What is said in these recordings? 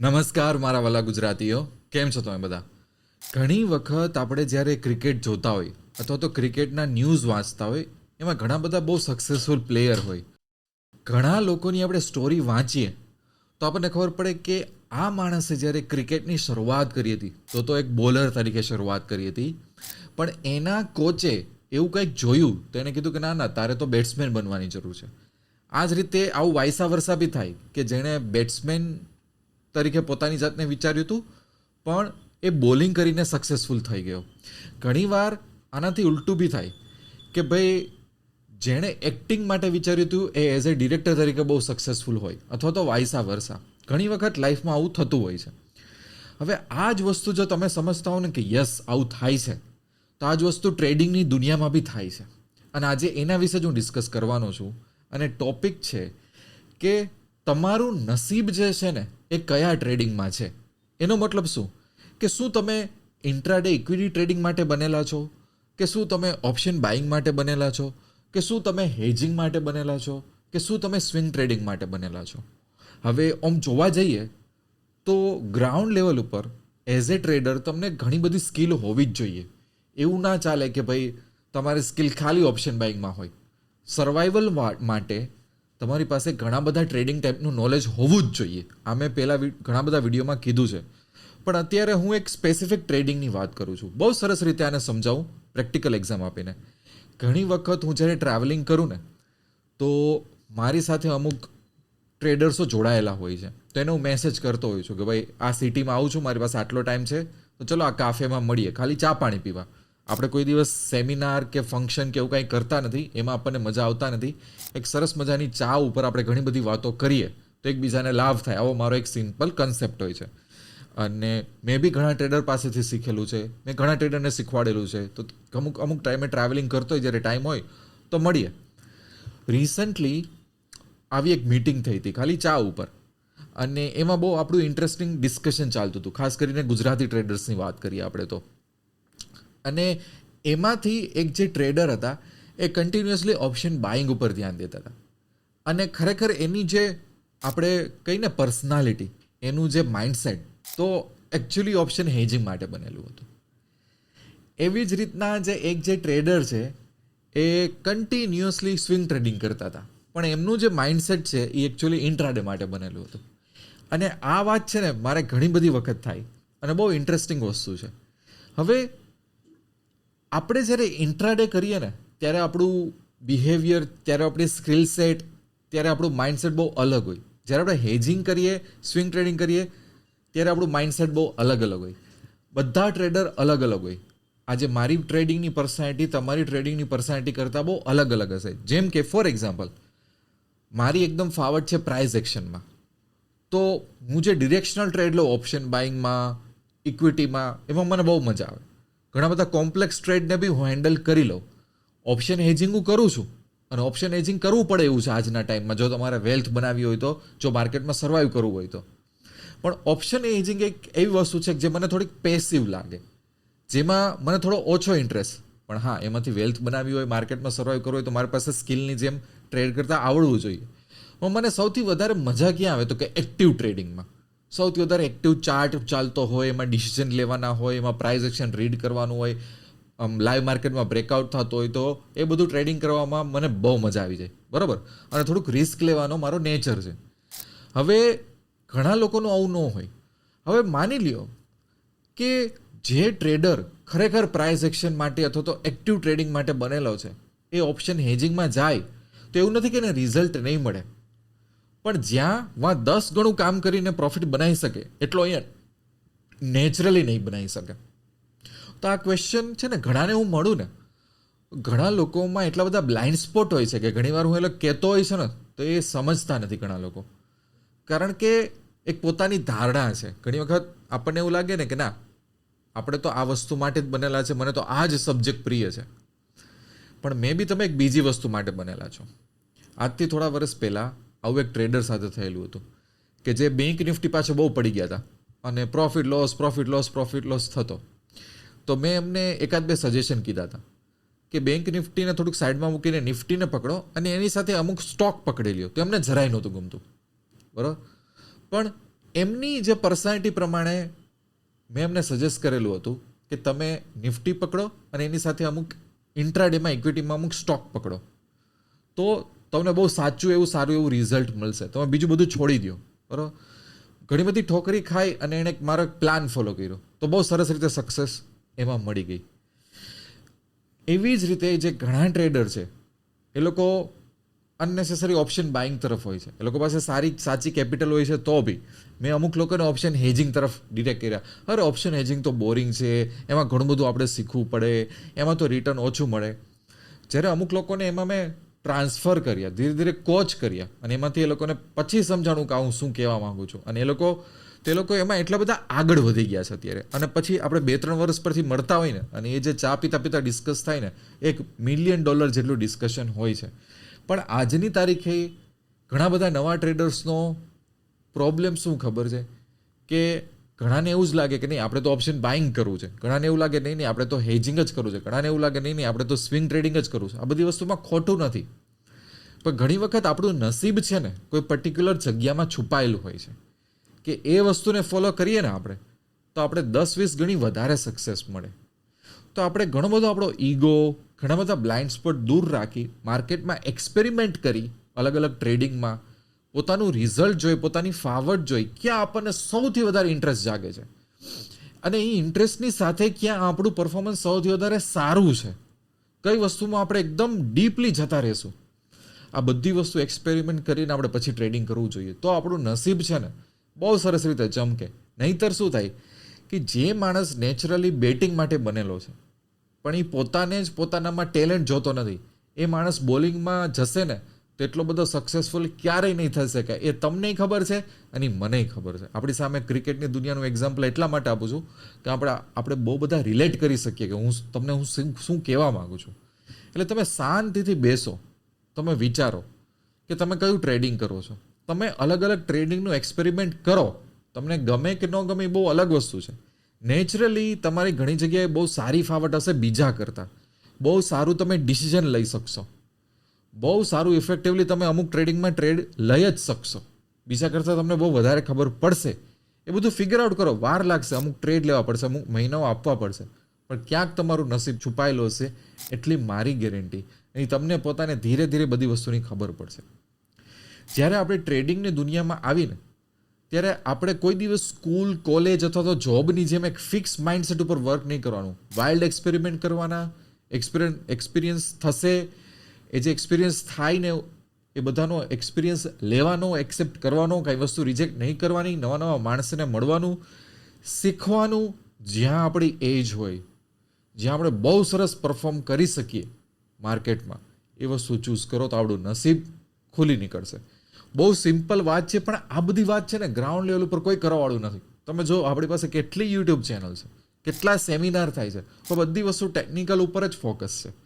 નમસ્કાર, મારા વાલા ગુજરાતીઓ. કેમ છો તમે બધા? ઘણી વખત આપણે જ્યારે ક્રિકેટ જોતા હોય, અથવા તો ક્રિકેટના ન્યૂઝ વાંચતા હોય, એમાં ઘણા બધા બહુ સક્સેસફુલ પ્લેયર હોય. ઘણા લોકોની આપણે સ્ટોરી વાંચીએ, તો આપણને ખબર પડે કે આ માણસે જ્યારે ક્રિકેટની શરૂઆત કરી હતી, તો તો એક બોલર તરીકે શરૂઆત કરી હતી. પણ એના કોચે એવું કંઈક જોયું, તો એણે કીધું કે ના ના, તારે તો બેટ્સમેન બનવાની જરૂર છે. આ જ રીતે આવું વાયસા વર્ષા બી થાય કે જેણે બેટ્સમેન તરીકે પોતાની જાતને વિચાર્યું હતું, પણ એ બોલિંગ કરીને સક્સેસફુલ થઈ ગયો. ઘણીવાર આનાથી ઉલટું બી થાય કે ભાઈ જેણે એક્ટિંગ માટે વિચાર્યું હતું, એ એઝ એ ડિરેક્ટર તરીકે બહુ સક્સેસફુલ હોય, અથવા તો વાયસા વરસા ઘણી વખત લાઈફમાં આવું થતું હોય છે. હવે આ જ વસ્તુ જો તમે સમજતા હો ને કે યસ આવું થાય છે, તો આ જ વસ્તુ ટ્રેડિંગની દુનિયામાં બી થાય છે. અને આજે એના વિશે જ હું ડિસ્કસ કરવાનો છું. અને ટોપિક છે કે તમારું નસીબ જે છે ને એ કયા ટ્રેડિંગમાં છે? એનો મતલબ શું? કે શું તમે ઇન્ટ્રાડે ઇક્વિટી ટ્રેડિંગ માટે બનેલા છો? કે શું તમે ઓપ્શન બાઇંગ માટે બનેલા છો? કે શું તમે હેજિંગ માટે બનેલા છો? કે શું તમે સ્વિંગ ટ્રેડિંગ માટે બનેલા છો? હવે આમ જોવા જઈએ તો ગ્રાઉન્ડ લેવલ ઉપર એઝ એ ટ્રેડર તમને ઘણી બધી સ્કિલ હોવી જ જોઈએ. એવું ના ચાલે કે ભાઈ તમારી સ્કિલ ખાલી ઓપ્શન બાઇંગમાં હોય. સર્વાઈવલ માટે તમારી પાસે ઘણા બધા ટ્રેડિંગ ટાઈપનું નોલેજ હોવું જ જોઈએ. આ મેં પહેલાં ઘણા બધા વિડીયોમાં કીધું છે. પણ અત્યારે હું એક સ્પેસિફિક ટ્રેડિંગની વાત કરું છું. બહુ સરસ રીતે આને સમજાવું પ્રેક્ટિકલ એક્ઝામ આપીને. ઘણી વખત હું જ્યારે ટ્રાવેલિંગ કરું ને, તો મારી સાથે અમુક ટ્રેડર્સો જોડાયેલા હોય છે. તો એને હું મેસેજ કરતો હોઉં છું કે ભાઈ, આ સિટીમાં આવું છું, મારી પાસે આટલો ટાઈમ છે. તો ચલો આ કાફેમાં મળીએ. ખાલી ચા પાણી પીવા. આપણે કોઈ દિવસ સેમિનાર કે ફંક્શન કે એવું કંઈ કરતા નથી, એમાં આપણને મજા આવતા નથી. એક સરસ મજાની ચા ઉપર આપણે ઘણી બધી વાતો કરીએ, તો એકબીજાને લાભ થાય. આવો મારો એક સિમ્પલ કન્સેપ્ટ હોય છે. અને મેં બી ઘણા ટ્રેડર પાસેથી શીખેલું છે. મેં ઘણા ટ્રેડરને શીખવાડેલું છે. તો અમુક અમુક ટાઈમે ટ્રાવેલિંગ કરતો હોય, જ્યારે ટાઈમ હોય, તો મળીએ. રિસન્ટલી આવી એક મિટિંગ થઈ હતી, ખાલી ચા ઉપર. અને એમાં બહુ આપણું ઇન્ટરેસ્ટિંગ ડિસ્કશન ચાલતું હતું. ખાસ કરીને ગુજરાતી ટ્રેડર્સની વાત કરીએ આપણે તો. અને એમાંથી એક જે ટ્રેડર હતા, એ કન્ટિન્યુઅસલી ઓપ્શન બાઇંગ ઉપર ધ્યાન દેતા હતા. અને ખરેખર એની જે આપણે કહીને પર્સનાલિટી એનું જે માઇન્ડસેટ તો એકચ્યુઅલી ઓપ્શન હેજિંગ માટે બનેલું હતું. એવી જ રીતના જે એક જે ટ્રેડર છે, એ કન્ટિન્યુઅસલી સ્વિંગ ટ્રેડિંગ કરતા હતા. પણ એમનું જે માઇન્ડસેટ છે, એ એકચ્યુઅલી ઇન્ટ્રાડે માટે બનેલું હતું. અને આ વાત છે ને, મારે ઘણી બધી વખત થાય. અને બહુ ઇન્ટરેસ્ટિંગ વસ્તુ છે. હવે આપણે જ્યારે ઇન્ટ્રાડે કરીએ ને, ત્યારે આપણું બિહેવિયર ત્યારે આપણી સ્કિલ સેટ ત્યારે આપણું માઇન્ડસેટ બહુ અલગ હોય. જ્યારે આપણે હેજિંગ કરીએ સ્વિંગ ટ્રેડિંગ કરીએ, ત્યારે આપણું માઇન્ડસેટ બહુ અલગ અલગ હોય. બધા ટ્રેડર અલગ અલગ હોય. આજે મારી ટ્રેડિંગની પર્સનાલિટી તમારી ટ્રેડિંગની પર્સનાલિટી કરતાં બહુ અલગ અલગ હશે. જેમ કે ફોર એક્ઝામ્પલ મારી એકદમ ફાવટ છે પ્રાઇઝ એક્શનમાં તો હું જે ડિરેક્શનલ ટ્રેડ લઉં ઓપ્શન બાઇંગમાં ઇક્વિટીમાં એમાં મને બહુ મજા આવે. ઘણા બધા કોમ્પ્લેક્સ ટ્રેડને બી હું હેન્ડલ કરી લઉં. ઓપ્શન હેજિંગ હું કરું છું. અને ઓપ્શન હેજિંગ કરવું પડે એવું છે આજના ટાઈમમાં જો તમારે વેલ્થ બનાવવી હોય તો, જો માર્કેટમાં સર્વાઈવ કરવું હોય તો. પણ ઓપ્શન હેજિંગ એક એવી વસ્તુ છે જે મને થોડીક પેસિવ લાગે. જેમાં મને થોડો ઓછો ઇન્ટરેસ્ટ પણ હા, એમાંથી વેલ્થ બનાવી હોય માર્કેટમાં સર્વાઈવ કરવું હોય તો મારી પાસે સ્કિલની જેમ ટ્રેડ કરતાં આવડવું જોઈએ. પણ મને સૌથી વધારે મજા ક્યાં આવે તો કે એક્ટિવ ટ્રેડિંગમાં સૌથી વધારે એક્ટિવ ચાર્ટ ચાલતો હોય, એમાં ડિસિઝન લેવાના હોય, એમાં પ્રાઇઝ એક્શન રીડ કરવાનું હોય, આમ લાઈવ માર્કેટમાં બ્રેકઆઉટ થતો હોય તો એ બધું ટ્રેડિંગ કરવામાં મને બહુ મજા આવી જાય. બરાબર? અને થોડુંક રિસ્ક લેવાનો મારો નેચર છે. હવે ઘણા લોકોનું આવું ન હોય. હવે માની લ્યો કે જે ટ્રેડર ખરેખર પ્રાઇસ એક્શન માટે અથવા તો એક્ટિવ ટ્રેડિંગ માટે બનેલો છે, એ ઓપ્શન હેજિંગમાં જાય, તો એવું નથી કે એને રિઝલ્ટ નહીં મળે. પણ જ્યાં વાં દસ ગણું કામ કરીને પ્રોફિટ બનાવી શકે, એટલો અહીંયા નેચરલી નહીં બનાવી શકે. તો આ ક્વેશ્ચન છે ને, ઘણાને હું મળું ને, ઘણા લોકોમાં એટલા બધા બ્લાઇન્ડ સ્પોટ હોય છે કે ઘણીવાર હું એટલે કહેતો હોય છે ને, તો એ સમજતા નથી ઘણા લોકો. કારણ કે એક પોતાની ધારણા છે. ઘણી વખત આપણને એવું લાગે ને કે ના, આપણે તો આ વસ્તુ માટે જ બનેલા છે, મને તો આ જ સબ્જેક્ટ પ્રિય છે. પણ મે બી તમે એક બીજી વસ્તુ માટે બનેલા છો. આજથી થોડા વર્ષ પહેલાં આવું એક ટ્રેડર સાથે થયેલું હતું, કે જે બેંક નિફ્ટી પાછળ બહુ પડી ગયા હતા અને profit loss profit loss profit loss થતો. તો મેં એમને એકાદ બે સજેશન કીધા હતા, કે બેંક નિફ્ટીને થોડુંક સાઈડમાં મૂકીને નિફ્ટીને પકડો અને એની સાથે અમુક સ્ટોક પકડી લ્યો. તો એમને જરાય નહોતું ગમતું. બરાબર? પણ એમની જે પર્સનાલિટી પ્રમાણે મેં એમને સજેસ્ટ કરેલું હતું, કે તમે નિફ્ટી પકડો અને એની સાથે અમુક ઇન્ટ્રાડેમાં ઇક્વિટીમાં અમુક સ્ટોક પકડો. તો તમને બહુ સાચું એવું સારું એવું રિઝલ્ટ મળશે. તમે બીજું બધું છોડી દો બરાબર? ઘણી બધી ઠોકરી ખાઈ અને એણે મારો પ્લાન ફોલો કર્યો. તો બહુ સરસ રીતે સક્સેસ એમાં મળી ગઈ. એવી જ રીતે જે ઘણા ટ્રેડર છે, એ લોકો અનનેસેસરી ઓપ્શન બાઇંગ તરફ હોય છે. એ લોકો પાસે સારી, સાચી કેપિટલ હોય છે તો બી. મેં અમુક લોકોને ઓપ્શન હેજિંગ તરફ ડિરેક્ટ કર્યા. અરે ઓપ્શન હેજિંગ તો બોરિંગ છે. એમાં ઘણું બધું આપણે શીખવું પડે. એમાં તો રિટર્ન ઓછું મળે. જ્યારે અમુક લોકોને એમાં મેં ટ્રાન્સફર કર્યા ધીરે ધીરે કોચ કર્યા અને એમાંથી એ લોકોને પછી સમજાણું કે હું શું કહેવા માગું છું. અને એ લોકો, તે લોકો એમાં એટલા બધા આગળ વધી ગયા છે અત્યારે. અને પછી આપણે બે ત્રણ વર્ષ પરથી મળતા હોય ને, અને એ જે ચા પીતા પીતા ડિસ્કસ થાય ને, એક મિલિયન ડોલર જેટલું ડિસ્કશન હોય છે. પણ આજની તારીખે ઘણા બધા નવા ટ્રેડર્સનો પ્રોબ્લેમ શું ખબર છે? કે ઘણાને એવું જ લાગે કે નહીં, આપણે તો ઓપ્શન બાઇંગ કરવું છે. ઘણાને એવું લાગે નહીં નહીં, આપણે તો હેજિંગ જ કરવું છે. ઘણાને એવું લાગે નહીં નહીં, આપણે તો સ્વિંગ ટ્રેડિંગ જ કરવું છે. આ બધી વસ્તુમાં ખોટું નથી. પણ ઘણી વખત આપણું નસીબ છે ને, કોઈ પર્ટિક્યુલર જગ્યામાં છુપાયેલું હોય છે. કે એ વસ્તુને ફોલો કરીએ ને આપણે, તો આપણે દસ, વીસ ગણી વધારે સક્સેસ મળે. તો આપણે ઘણો બધો આપણો ઈગો ઘણા બધા બ્લાઇન્ડ સ્પોટ દૂર રાખી માર્કેટમાં એક્સપેરિમેન્ટ કરી અલગ અલગ ટ્રેડિંગમાં પોતાનું રિઝલ્ટ જોઈ, પોતાની ફાવટ જોઈ, ક્યાં આપણને સૌથી વધારે ઇન્ટરેસ્ટ જાગે છે. અને એ ઇન્ટરેસ્ટની સાથે ક્યાં આપણું પરફોર્મન્સ સૌથી વધારે સારું છે. કઈ વસ્તુમાં આપણે એકદમ ડીપલી જતા રહેશું. આ બધી વસ્તુ એક્સપેરિમેન્ટ કરીને આપણે પછી ટ્રેડિંગ કરવું જોઈએ. તો આપણું નસીબ છે ને બહુ સરસ રીતે ચમકે. નહીતર શું થાય કે જે માણસ નેચરલી બેટિંગ માટે બનેલો છે, પણ એ પોતાને જ પોતાનામાં ટેલેન્ટ જોતો નથી. એ માણસ બોલિંગમાં જશે ને તો એટલો બધો સક્સેસફુલ ક્યારેય નહીં થઈ શકે એ તમને ખબર છે અને મને ખબર છે. આપણી સામે ક્રિકેટની દુનિયાનું એક્ઝામ્પલ એટલા માટે આપું છું કે આપણે આપણે બહુ બધા રિલેટ કરી શકીએ કે હું તમને હું શું કહેવા માગું છું. એટલે તમે શાંતિથી બેસો. તમે વિચારો કે તમે કયું ટ્રેડિંગ કરો છો. તમે અલગ અલગ ટ્રેડિંગનું એક્સપેરિમેન્ટ કરો. તમને ગમે કે ન ગમે એ બહુ અલગ વસ્તુ છે. નેચરલી તમારી ઘણી જગ્યાએ બહુ સારી ફાવટ હશે બીજા કરતાં. બહુ સારું તમે ડિસિઝન લઈ શકશો. બહુ સારું ઇફેક્ટિવલી તમે અમુક ટ્રેડિંગમાં ટ્રેડ લઈ જ શકશો. બીજા કરતાં તમને બહુ વધારે ખબર પડશે. એ બધું ફિગર આઉટ કરો. વાર લાગશે અમુક ટ્રેડ લેવા પડશે, અમુક મહિનાઓ આપવા પડશે. પણ ક્યાંક તમારું નસીબ છુપાયેલું હશે એટલી મારી ગેરંટી નહીં તમને પોતાને ધીરે ધીરે બધી વસ્તુની ખબર પડશે. જ્યારે આપણે ટ્રેડિંગની દુનિયામાં આવીને, ત્યારે આપણે કોઈ દિવસ સ્કૂલ કોલેજ અથવા તો જોબની જેમ એક ફિક્સ માઇન્ડસેટ ઉપર વર્ક નહીં કરવાનું. વાઇલ્ડ એક્સપેરિમેન્ટ કરવાના એક્સપિરિયન્સ થશે એ જે એક્સપિરિયન્સ થાય ને એ બધાનો એક્સપિરિયન્સ લેવાનો એક્સેપ્ટ કરવાનો, કાંઈ વસ્તુ રિજેક્ટ નહીં કરવાની, નવા નવા માણસને મળવાનું, શીખવાનું જ્યાં આપણી એજ હોય, જ્યાં આપણે બહુ સરસ પરફોર્મ કરી શકીએ માર્કેટમાં એ વસ્તુ ચૂઝ કરો તો આપણું નસીબ ખુલી નીકળશે. બહુ સિમ્પલ વાત છે, પણ આ બધી વાત છે ને ગ્રાઉન્ડ લેવલ ઉપર કોઈ કરવાવાળું નથી. તમે જો આપણી પાસે કેટલી યુટ્યુબ ચેનલ છે, કેટલા સેમિનાર થાય છે, તો બધી વસ્તુ ટેકનિકલ ઉપર જ ફોકસ છે.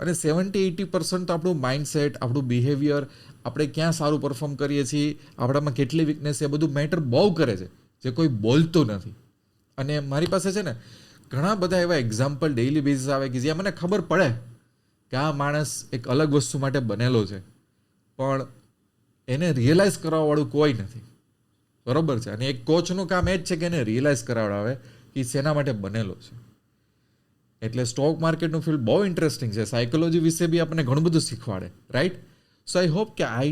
અને સેવન્ટી એટી પર્સન્ટ આપણું માઇન્ડસેટ આપણું બિહેવિયર આપણે ક્યાં સારું પરફોર્મ કરીએ છીએ, આપણામાં કેટલી વીકનેસ એ બધું મેટર બહુ કરે છે, જે કોઈ બોલતું નથી. અને મારી પાસે છે ને, ઘણા બધા એવા એક્ઝામ્પલ ડેઇલી બેઝિસ આવે કે જ્યાં મને ખબર પડે કે આ માણસ એક અલગ વસ્તુ માટે બનેલો છે. પણ એને રિયલાઇઝ કરાવવાવાળું કોઈ નથી. બરોબર છે? અને એક કોચનું કામ એ જ છે કે એને રિયલાઇઝ કરાવડાવે કે શેના માટે બનેલો છે. એટલે સ્ટોક માર્કેટનું ફિલ્ડ બહુ ઇન્ટરેસ્ટિંગ છે. સાયકોલોજી વિશે બી આપણને ઘણું બધું શીખવાડે રાઈટ સો આઈ હોપ કે આ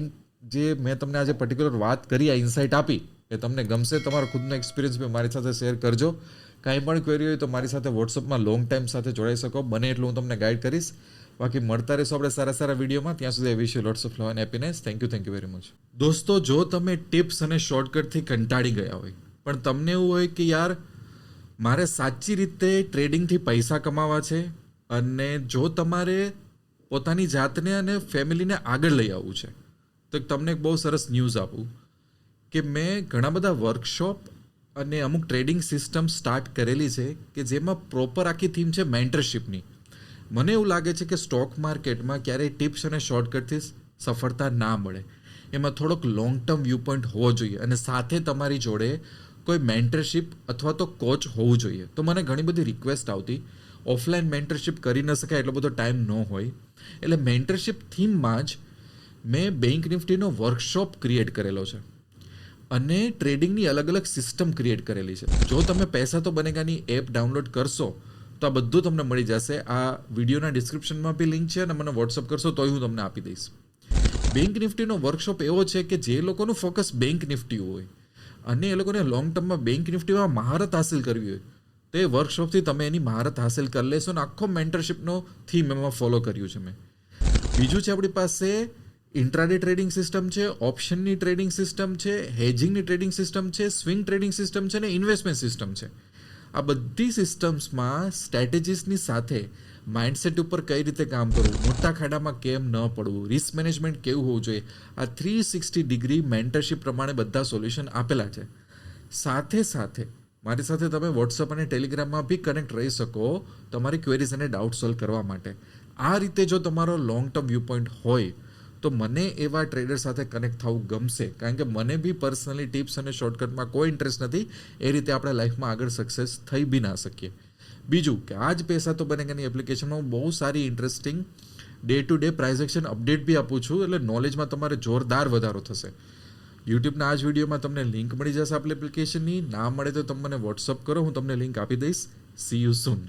જે મેં તમને આજે પર્ટિક્યુલર વાત કરી, આ ઇન્સાઇટ આપી, એ તમને ગમશે. તમારો ખુદનો એક્સપિરિયન્સ બી મારી સાથે શેર કરજો. કાંઈ પણ ક્વેરી હોય તો મારી સાથે વોટ્સઅપમાં લોંગ ટાઈમ સાથે જોડાઈ શકો. બને એટલું હું તમને ગાઈડ કરીશ. બાકી મળતા રહેશો આપણે સારા સારા વિડીયોમાં. ત્યાં સુધી wish you lots of love and happiness thank you thank you very much દોસ્તો, જો તમે ટિપ્સ અને શોર્ટકટથી કંટાળી ગયા હોય, પણ તમને એવું હોય કે યાર મારે સાચી રીતે ટ્રેડિંગથી પૈસા કમાવા છે અને જો તમારે પોતાની જાતને અને ફેમિલીને આગળ લઈ આવવું છે, તો તમને એક બહુ સરસ ન્યૂઝ આપું કે મેં ઘણા બધા વર્કશોપ અને અમુક ટ્રેડિંગ સિસ્ટમ સ્ટાર્ટ કરેલી છે કે જેમાં પ્રોપર આખી થીમ છે મેન્ટરશિપની મને એવું લાગે છે કે સ્ટોક માર્કેટમાં ક્યારેય ટિપ્સ અને શોર્ટકટથી સફળતા ના મળે. એમાં થોડોક લોંગ ટર્મ વ્યૂ પોઈન્ટ હોવો જોઈએ અને સાથે તમારી જોડે કોઈ મેન્ટરશિપ અથવા તો કોચ હોવું જોઈએ. તો મને ઘણી બધી રિક્વેસ્ટ આવતી. ઓફલાઈન મેન્ટરશિપ કરી ન શકાય, એટલો બધો ટાઈમ ન હોય. એટલે મેન્ટરશિપ થીમમાં જ મેં બેંક નિફ્ટીનો વર્કશોપ ક્રિએટ કરેલો છે. અને ટ્રેડિંગની અલગ અલગ સિસ્ટમ ક્રિએટ કરેલી છે. જો તમે પૈસા તો બનેગાની એપ ડાઉનલોડ કરશો, તો આ બધું તમને મળી જશે. આ વિડીયોના ડિસ્ક્રિપ્શનમાં બી લિંક છે અને મને વોટ્સઅપ કરશો, તોય હું તમને આપી દઈશ. બેંક નિફ્ટીનો વર્કશોપ એવો છે કે જે લોકોનું ફોકસ બેંક નિફ્ટી હોય. અને એ લોકોને લોંગ ટર્મમાં બેંક નિફ્ટીમાં મહારત હાસિલ કરવી હોય. તો એ વર્કશોપથી તમે એની મહારત હાસિલ કરી લેશો અને આખો મેન્ટરશીપનો થીમ એમાં ફોલો કર્યું છે મેં. બીજું છે આપણી પાસે ઇન્ટ્રાડે ટ્રેડિંગ સિસ્ટમ છે ઓપ્શનની ટ્રેડિંગ સિસ્ટમ છે હેજિંગની ટ્રેડિંગ સિસ્ટમ છે સ્વિંગ ટ્રેડિંગ સિસ્ટમ છે અને ઇન્વેસ્ટમેન્ટ સિસ્ટમ છે. આ બધી સિસ્ટમ્સમાં સ્ટ્રેટેજીસની સાથે માઇન્ડસેટ ઉપર કઈ રીતે કામ કરવું? મોટા ખાડામાં કેમ ન પડવું? રિસ્ક મેનેજમેન્ટ કેવું હોવું જોઈએ? આ થ્રી સિક્સટી ડિગ્રી મેન્ટરશીપ પ્રમાણે બધા સોલ્યુશન આપેલા છે. સાથે સાથે, મારી સાથે તમે વોટ્સઅપ અને ટેલિગ્રામમાં બી કનેક્ટ રહી શકો તમારી ક્વેરીઝ અને ડાઉટ સોલ્વ કરવા માટે. આ રીતે જો તમારો લોંગ ટર્મ વ્યૂ પોઈન્ટ હોય, તો મને એવા ટ્રેડર સાથે કનેક્ટ થવું ગમશે. કારણ કે મને બી પર્સનલી ટિપ્સ અને શોર્ટકટમાં કોઈ ઇન્ટરેસ્ટ નથી. એ રીતે આપણે લાઈફમાં આગળ સક્સેસ થઈ બી ના શકીએ. બીજું કે આ જ પૈસા તો બનેગાની એપ્લિકેશનમાં હું બહુ સારી interesting day to day price action update બી આપું છું, એટલે નોલેજમાં તમારે જોરદાર વધારો થશે. યુટ્યુબના આ જ વિડીયોમાં તમને લિંક મળી જશે આપણી એપ્લિકેશનની ના મળે તો તમે મને વોટ્સઅપ કરો, હું તમને લિંક આપી દઈશ. C you soon